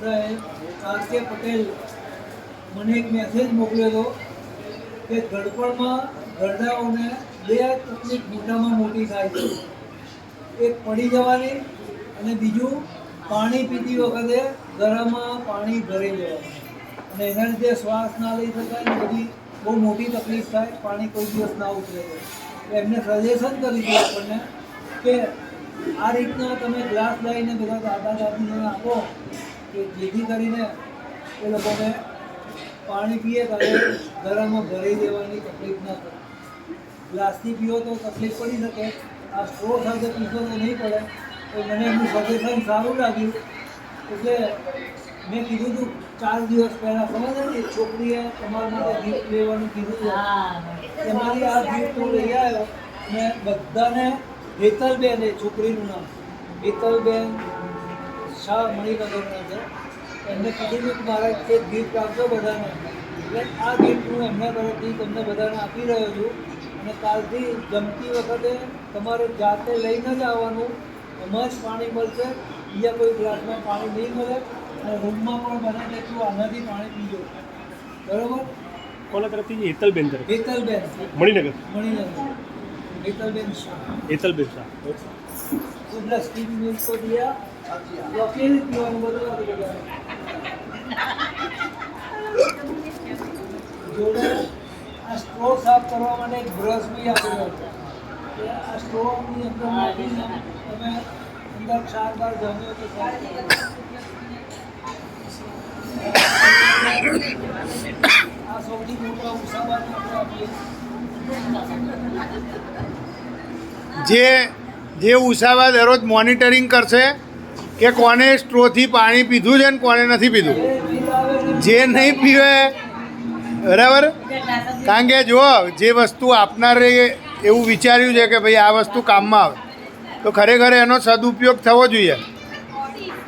સાહેબ R K Patel મને એક મેસેજ મોકલ્યો હતો કે ગડપણમાં ગરડાઓને બે તકલીફ મોટામાં મોટી થાય છે. એક પડી જવાની અને બીજું પાણી પીતી વખતે ગળામાં પાણી ભરી જવાનું અને એના લીધે શ્વાસ ના લઈ શકાય બધી બહુ મોટી તકલીફ થાય, પાણી કોઈ દિવસ ના ઉતરે. તો એમને સજેશન કરી દીધું આપણને કે આ રીતના તમે ગ્લાસ લઈને બધા દાદા દાદીને આપો. કે જેથી કરીને એ લોકોને પાણી પીએ ત્યારે ગળામાં ભરી દેવાની તકલીફ ના થાય ગ્લાસથી પીવો તો તકલીફ પડી શકે. આ સ્ટ્રો સાથે પીશો તો નહીં પડે. તો મને એમનું સજેશન સારું લાગ્યું. એટલે મેં કીધું હતું ચાર દિવસ પહેલાં સમજ ને છોકરીએ તમારા માટે ગિફ્ટ લેવાનું કીધું હતું તમારી આ ગિફ્ટ હું લઈ આવ્યો ને બધાને હેતલબેન એ છોકરીનું નામ. હેતલબેન શાહ મણિનગરના છે. એમને કીધું કે મારે એક ગીત આપજો બધાને. એટલે આ ગીત હું એમના તરફથી તમને બધાને આપી રહ્યો છું. અને કાલથી જમતી વખતે તમારે જાતે લઈને જ આવવાનું. એમાં જ પાણી મળશે. બીજા કોઈ ગ્લાસમાં પાણી નહીં મળે. અને રૂમમાં પણ બને તેટલું આનાથી પાણી પીજો. બરાબર? કોના તરફથી હેતલબેન તરફ હેતલબેન. મણિનગર. મણિનગર. હેતલબેન શાહ. હેતલબેન શાહ. શુભ સ્ટીમ મિલ્ક को જોડે આ સ્ટ્રો સાફ કરવા માટે એક બ્રશ બી આપેલો આ સ્ટ્રોની અંદર અંદર ચાર આ સૌથી મોટા ઉત્સાહ જે જે ઉષાવા દરરોજ મોનિટરિંગ કરશે કે કોને સ્ટ્રોથી પાણી પીધું છે ને કોને નથી પીધું? જે નહીં પીવે, બરાબર? કારણ કે જો જે વસ્તુ આપનારે એવું વિચાર્યું છે કે ભાઈ આ વસ્તુ કામમાં આવે, તો ખરેખર એનો સદુપયોગ થવો જોઈએ.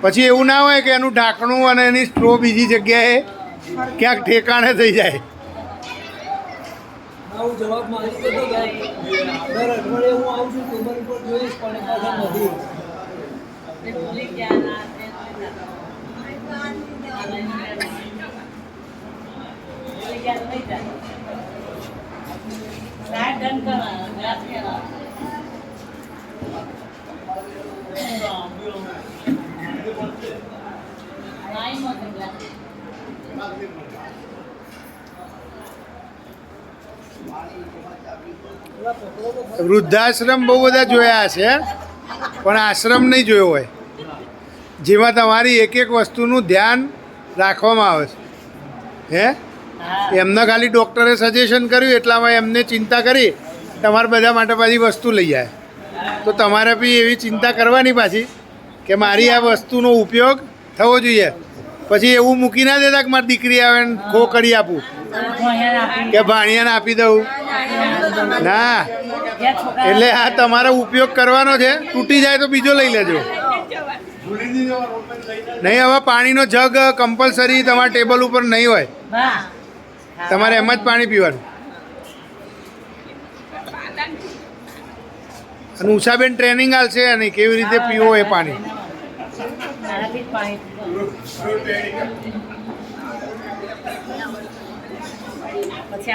પછી એવું ના હોય કે એનું ઢાંકણું અને એની સ્ટ્રો બીજી જગ્યાએ ક્યાંક ઠેકાણે થઈ જાય. જવાબ વૃદ્ધાશ્રમ બહુ બધા જોયા છે. પણ આશ્રમ નહીં જોયો હોય. જેમાં તમારી એક એક વસ્તુનું ધ્યાન રાખવામાં આવે છે. હે? એમને ખાલી ડૉક્ટરે સજેશન કર્યું એટલામાં એમને ચિંતા કરી તમારે બધા માટે પાછી વસ્તુ લઈ જાય. તો તમારે બી એવી ચિંતા કરવાની પાછી કે મારી આ વસ્તુનો ઉપયોગ થવો જોઈએ. પછી એવું મૂકી ના દેતા કે મારી દીકરી આવે ખો કરી આપું. કે ભાણિયાને આપી દઉં. ના, એટલે આ તમારો ઉપયોગ કરવાનો છે. તૂટી જાય તો બીજો લઈ લેજો. નહીં, હવે પાણીનો જગ કમ્પલસરી તમારા ટેબલ ઉપર નહીં હોય. તમારે એમ જ પાણી પીવાનું. અને ઉષાબેન ટ્રેનિંગ આલશે અને કેવી રીતે પીવો એ પાણી. પછી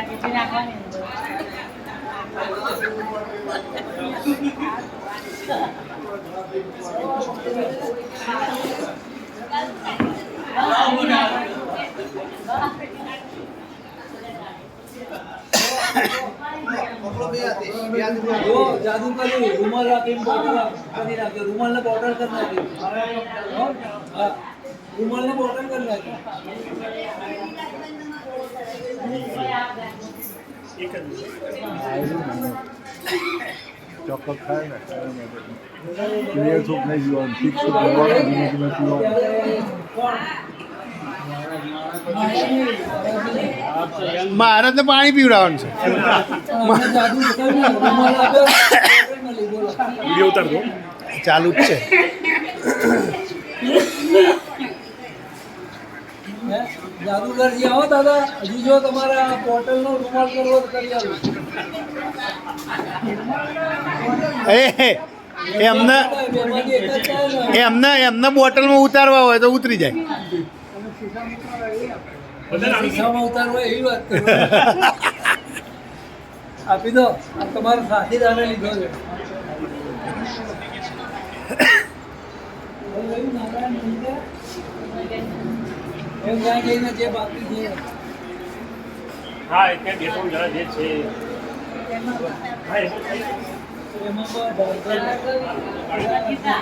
જાદુ કર્યું રૂમાલ રાખીને બોટલ કરી નાખ્યો રૂમાલને બોટલ કરી નાખી હો? હા રૂમાલને બોટલ કરી નાખી ચોક્કસ ખાય ને ક્લિયર સૂપ નહીં પીવાનું ઠીક સૂપ પીવાનું ધીમે ધીમે પીવાનું મારે તો પાણી પીવડાવવાનું છે અમે જાદુ કર્યું ને, રૂમાલ આપ્યો બોટલ મળી બોલો વીડિયો ઉતાર દો ચાલુ જ છે હે? જાદુગરજી આવો દાદા. હજુ જો તમારે આ બોટલનો રૂમાલ કરવો તો કરી આવું એ અમને. એમને એમને બોટલમાં ઉતારવા હોય તો ઉતરી જાય. આપી દો. આ તમારો સાથીદારે લીધો છે. જઈને જે બાકી છે હા એ ત્યાં બે ત્રણ જે છે હા. એમાં.